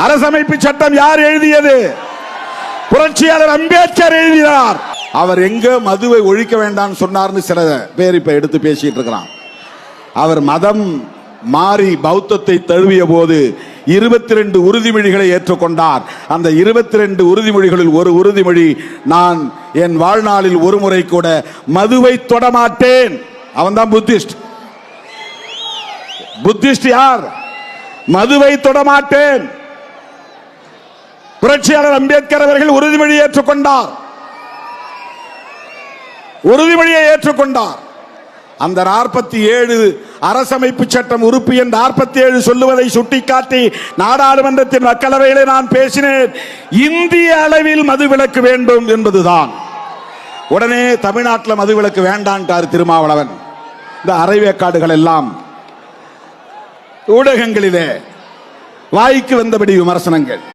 அரசமைப்பு சட்டம் யார் எழுதியது? புரட்சியாளர் அம்பேத்கர் எழுதினார். அவர் எங்க மதுவை ஒழிக்க வேண்டாம்னு சொன்னார்னு சில பேர் இப்ப எடுத்து பேசிட்டு இருக்கிறான். அவர் மதம் மாறி பௌத்தத்தை தழுவிய போது இருபத்தி ரெண்டு உறுதிமொழிகளை ஏற்றுக்கொண்டார். அந்த இருபத்தி ரெண்டு உறுதிமொழிகளில் ஒரு உறுதிமொழி நான் என் வாழ்நாளில் ஒரு முறை கூட மதுவை தொடமாட்டேன். அவன்தான் புத்திஸ்ட். புத்திஸ்ட் யார்? மதுவை தொடமாட்டேன். புரட்சியாளர் அம்பேத்கர் அவர்கள் உறுதிமொழி ஏற்றுக்கொண்டார். உறுதிமொழியை ஏற்றுக்கொண்டார். அந்த நாற்பத்தி ஏழு அரசமைப்பு சட்டம் உறுப்பு என் நாற்பத்தி ஏழு சொல்லுவதை சுட்டிக்காட்டி நாடாளுமன்றத்தின் மக்களவையிலே நான் பேசினேன். இந்திய அளவில் மது விலக்கு வேண்டும் என்பதுதான். உடனே தமிழ்நாட்டில் மது விலக்கு வேண்டான்ட்டார் திருமாவளவன். இந்த அரைவேக்காடுகள் எல்லாம் ஊடகங்களிலே வாய்க்கு வந்தபடி விமர்சனங்கள்.